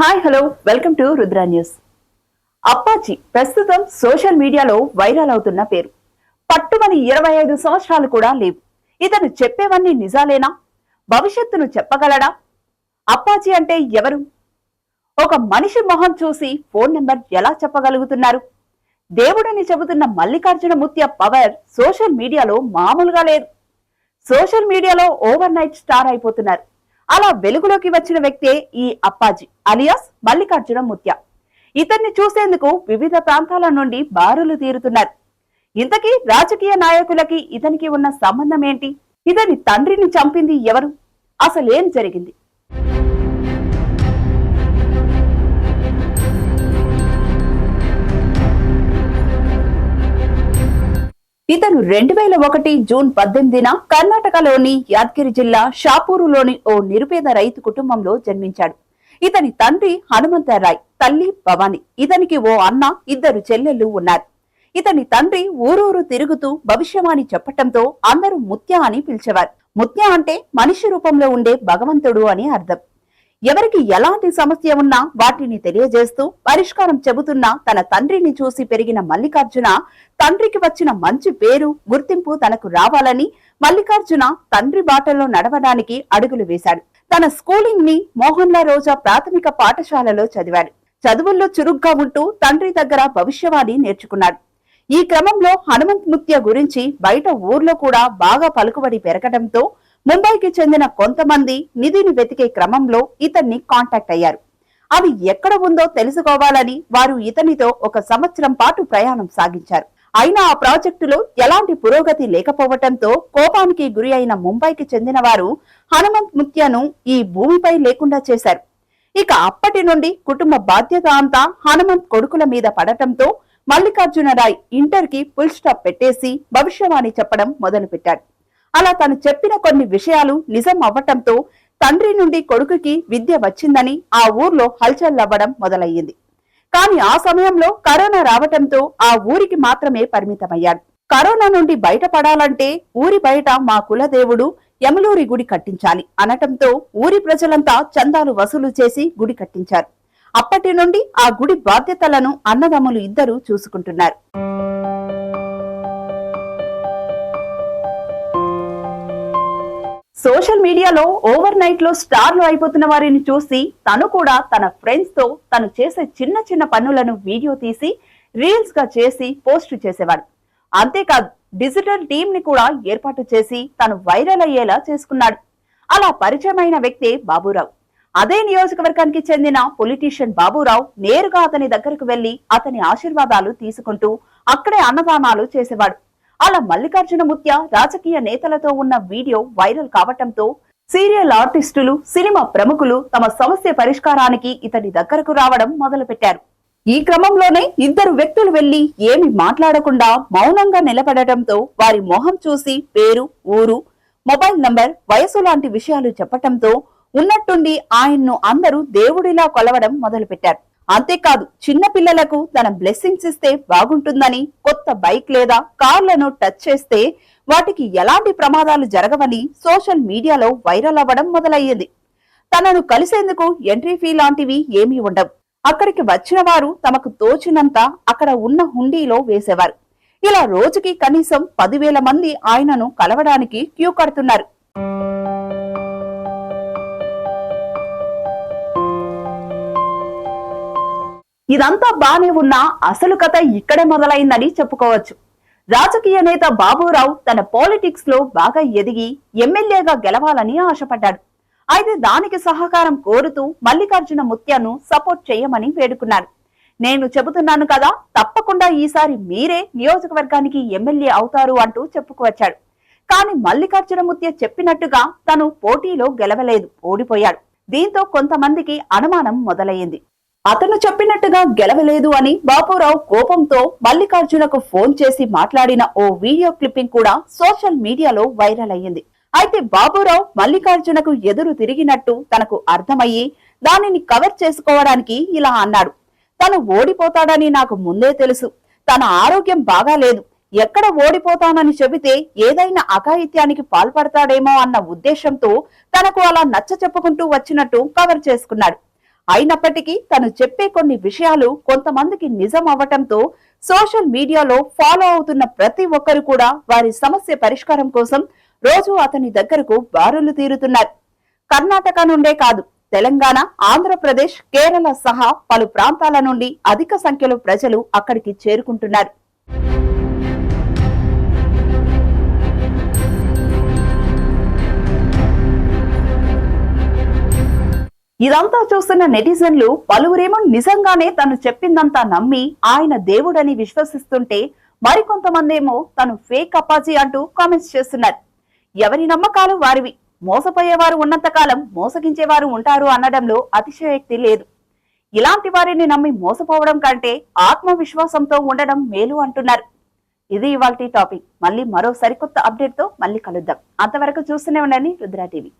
Hi hello welcome to Rudra news. Appaji ప్రస్తుతం social మీడియాలో viral అవుతున్న పేరు. పట్టుమని ఇరవై ఐదు సంవత్సరాలు కూడా లేవు. ఇతను చెప్పేవన్నీ నిజాలేనా? భవిష్యత్తును చెప్పగలడా? అప్పాజీ అంటే ఎవరు? ఒక మనిషి మొహం చూసి ఫోన్ నెంబర్ ఎలా చెప్పగలుగుతున్నారు? దేవుడని చెబుతున్న మల్లికార్జున ముత్య పవర్ సోషల్ మీడియాలో మామూలుగా లేదు. సోషల్ మీడియాలో ఓవర్ నైట్ స్టార్ అయిపోతున్నారు. అలా వెలుగులోకి వచ్చిన వ్యక్తే ఈ అప్పాజీ అలియాస్ మల్లికార్జున ముత్య. ఇతన్ని చూసేందుకు వివిధ ప్రాంతాల నుండి బారులు తీరుతున్నారు. ఇంతకీ రాజకీయ నాయకులకి ఇతనికి ఉన్న సంబంధం ఏంటి? ఇతని తండ్రిని చంపింది ఎవరు? అసలేం జరిగింది? ఇతను రెండు వేల ఒకటి జూన్ పద్దెనిమిదిన కర్ణాటకలోని యాదగిరి జిల్లా షాపూరులోని ఓ నిరుపేద రైతు కుటుంబంలో జన్మించాడు. ఇతని తండ్రి హనుమంతరాయ్ తల్లి భవాని. ఇతనికి ఓ అన్న ఇద్దరు చెల్లెళ్ళు ఉన్నారు. ఇతని తండ్రి ఊరూరు తిరుగుతూ భవిష్యవాణి చెప్పటంతో అందరూ ముత్య అని పిలిచేవారు. ముత్య అంటే మనిషి రూపంలో ఉండే భగవంతుడు అని అర్థం. ఎవరికి ఎలాంటి సమస్య ఉన్నా వాటిని తెలియజేస్తూ పరిష్కారం చెబుతున్న తన తండ్రిని చూసి పెరిగిన మల్లికార్జున తండ్రికి వచ్చిన మంచి పేరు గుర్తింపు తనకు రావాలని మల్లికార్జున తండ్రి బాటలో నడవడానికి అడుగులు వేశాడు. తన స్కూలింగ్ని మోహన్లా రోజా ప్రాథమిక పాఠశాలలో చదివాడు. చదువుల్లో చురుగ్గా ఉంటూ తండ్రి దగ్గర భవిష్యవాణి నేర్చుకున్నాడు. ఈ క్రమంలో హనుమంత్ ముత్య గురించి బయట ఊర్లో కూడా బాగా పలుకుబడి పెరగడంతో ముంబైకి చెందిన కొంతమంది నిధిని వెతికే క్రమంలో ఇతన్ని కాంటాక్ట్ అయ్యారు. అవి ఎక్కడ ఉందో తెలుసుకోవాలని వారు ఇతనితో ఒక సంవత్సరం పాటు ప్రయాణం సాగించారు. అయినా ఆ ప్రాజెక్టులో ఎలాంటి పురోగతి లేకపోవటంతో కోపానికి గురి అయిన ముంబైకి చెందిన వారు హనుమంత్ ముత్యను ఈ భూమిపై లేకుండా చేశారు. ఇక అప్పటి నుండి కుటుంబ బాధ్యత అంతా హనుమంత్ కొడుకుల మీద పడటంతో మల్లికార్జునరాయ్ ఇంటర్కి ఫుల్ స్టాప్ పెట్టేసి భవిష్యవాణి చెప్పడం మొదలుపెట్టాడు. అలా తను చెప్పిన కొన్ని విషయాలు నిజం అవ్వటంతో తండ్రి నుండి కొడుకుకి విద్య వచ్చిందని ఆ ఊర్లో హల్చల్ అవ్వడం మొదలయ్యింది. కానీ ఆ సమయంలో కరోనా రావటంతో ఆ ఊరికి మాత్రమే పరిమితమయ్యాడు. కరోనా నుండి బయటపడాలంటే ఊరి బయట మా కులదేవుడు యమలూరి గుడి కట్టించాలి అనటంతో ఊరి ప్రజలంతా చందాలు వసూలు చేసి గుడి కట్టించారు. అప్పటి నుండి ఆ గుడి బాధ్యతలను అన్నదమ్ములు ఇద్దరు చూసుకుంటున్నారు. సోషల్ మీడియాలో ఓవర్ నైట్లో స్టార్లు అయిపోతున్న వారిని చూసి తను కూడా తన ఫ్రెండ్స్తో తను చేసే చిన్న చిన్న పనులను వీడియో తీసి రీల్స్గా చేసి పోస్ట్ చేసేవాడు. అంతేకాదు డిజిటల్ టీం ని కూడా ఏర్పాటు చేసి తను వైరల్ అయ్యేలా చేసుకున్నాడు. అలా పరిచయమైన వ్యక్తే బాబురావు. అదే నియోజకవర్గానికి చెందిన పొలిటీషియన్ బాబురావు నేరుగా అతని దగ్గరకు వెళ్ళి అతని ఆశీర్వాదాలు తీసుకుంటూ అక్కడే అన్నదానాలు చేసేవాడు. అలా మల్లికార్జున ముత్య రాజకీయ నేతలతో ఉన్న వీడియో వైరల్ కావటంతో సీరియల్ ఆర్టిస్టులు సినిమా ప్రముఖులు తమ సమస్య పరిష్కారానికి ఇతని దగ్గరకు రావడం మొదలుపెట్టారు. ఈ క్రమంలోనే ఇద్దరు వ్యక్తులు వెళ్ళి ఏమి మాట్లాడకుండా మౌనంగా నిలబడటంతో వారి మొహం చూసి పేరు ఊరు మొబైల్ నంబర్ వయసు లాంటి విషయాలు చెప్పటంతో ఉన్నట్టుండి ఆయన్ను అందరూ దేవుడిలా కొలవడం మొదలుపెట్టారు. అంతేకాదు చిన్న పిల్లలకు తన బ్లెస్సింగ్స్ ఇస్తే బాగుంటుందని కొత్త బైక్ లేదా కార్లను టచ్ చేస్తే వాటికి ఎలాంటి ప్రమాదాలు జరగవని సోషల్ మీడియాలో వైరల్ అవ్వడం మొదలయ్యింది. తనను కలిసేందుకు ఎంట్రీ ఫీ లాంటివి ఏమీ ఉండవు. అక్కడికి వచ్చిన వారు తమకు తోచినంత అక్కడ ఉన్న హుండీలో వేసేవారు. ఇలా రోజుకి కనీసం పదివేల మంది ఆయనను కలవడానికి క్యూ కడుతున్నారు. ఇదంతా బానే ఉన్నా అసలు కథ ఇక్కడే మొదలైందని చెప్పుకోవచ్చు. రాజకీయ నేత బాబురావు తన పాలిటిక్స్లో బాగా ఎదిగి ఎమ్మెల్యేగా గెలవాలని ఆశపడ్డాడు. అయితే దానికి సహకారం కోరుతూ మల్లికార్జున ముత్యాను సపోర్ట్ చేయమని వేడుకున్నాడు నేను చెబుతున్నాను కదా తప్పకుండా ఈసారి మీరే నియోజకవర్గానికి ఎమ్మెల్యే అవుతారు అంటూ చెప్పుకువచ్చాడు కానీ మల్లికార్జున ముత్య చెప్పినట్టుగా తను పోటీలో గెలవలేదు ఓడిపోయాడు. దీంతో కొంతమందికి అనుమానం మొదలయ్యింది అతను చెప్పినట్టుగా గెలవలేదు అని బాపురావు కోపంతో మల్లికార్జునకు ఫోన్ చేసి మాట్లాడిన ఓ వీడియో క్లిప్పింగ్ కూడా సోషల్ మీడియాలో వైరల్ అయ్యింది. అయితే బాబురావు మల్లికార్జునకు ఎదురు తిరిగినట్టు తనకు అర్థమయ్యి దానిని కవర్ చేసుకోవడానికి ఇలా అన్నాడు. తను ఓడిపోతాడని నాకు ముందే తెలుసు. తన ఆరోగ్యం బాగాలేదు. ఎక్కడ ఓడిపోతానని చెబితే ఏదైనా అఘాయిత్యానికి పాల్పడతాడేమో అన్న ఉద్దేశంతో తనకు అలా నచ్చ చెప్పుకుంటూ వచ్చినట్టు కవర్ చేసుకున్నాడు. అయినప్పటికీ తను చెప్పే కొన్ని విషయాలు కొంతమందికి నిజం అవ్వటంతో సోషల్ మీడియాలో ఫాలో అవుతున్న ప్రతి ఒక్కరు కూడా వారి సమస్య పరిష్కారం కోసం రోజు అతని దగ్గరకు బారులు తీరుతున్నారు. కర్ణాటక నుండే కాదు తెలంగాణ ఆంధ్రప్రదేశ్ కేరళ సహా పలు ప్రాంతాల నుండి అధిక సంఖ్యలో ప్రజలు అక్కడికి చేరుకుంటున్నారు. ఇదంతా చూస్తున్న నెటిజన్లు పలువురేమో నిజంగానే తను చెప్పిందంతా నమ్మి ఆయన దేవుడని విశ్వసిస్తుంటే మరికొంతమందేమో తను ఫేక్ అపాజీ అంటూ కామెంట్స్ చేస్తున్నారు. ఎవరి నమ్మకాలు వారివి? మోసపోయేవారు ఉన్నంతకాలం మోసగించేవారు ఉంటారు అనడంలో అతిశయోక్తి లేదు. ఇలాంటి వారిని నమ్మి మోసపోవడం కంటే ఆత్మవిశ్వాసంతో ఉండడం మేలు అంటున్నారు. ఇది ఇవాల్టి టాపిక్. మళ్ళీ మరో సరికొత్త అప్డేట్తో మళ్ళీ కలుద్దాం. అంతవరకు చూస్తూనే ఉండండి రుద్రా టీవీ.